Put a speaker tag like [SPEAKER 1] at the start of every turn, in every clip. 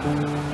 [SPEAKER 1] Thank you.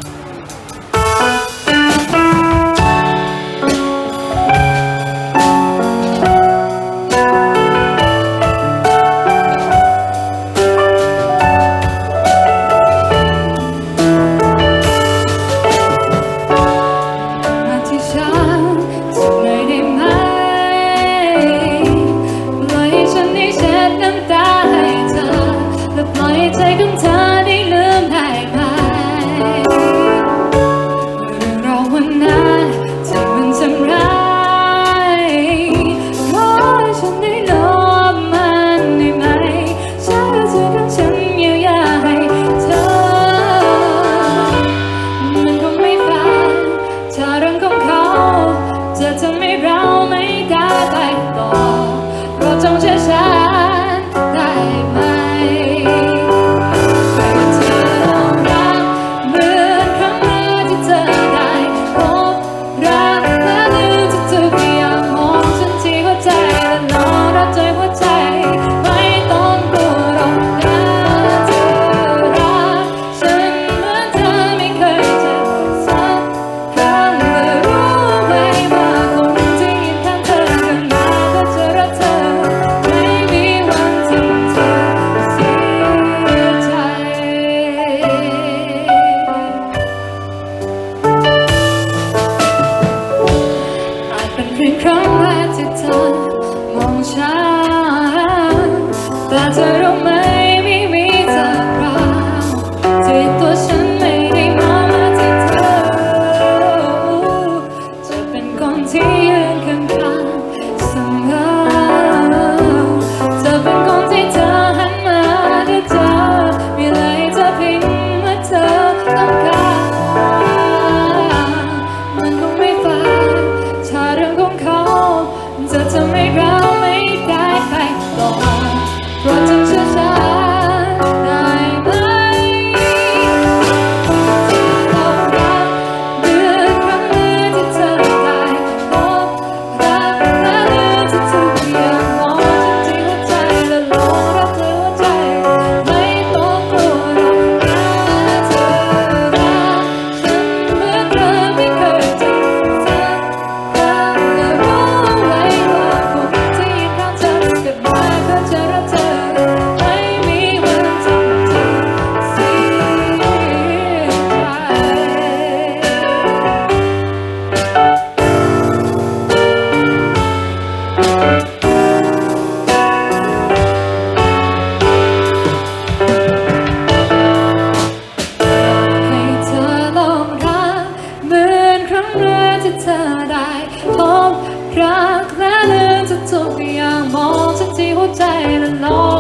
[SPEAKER 1] เธอมองฉันแต่เธอรู้ไหม all alone.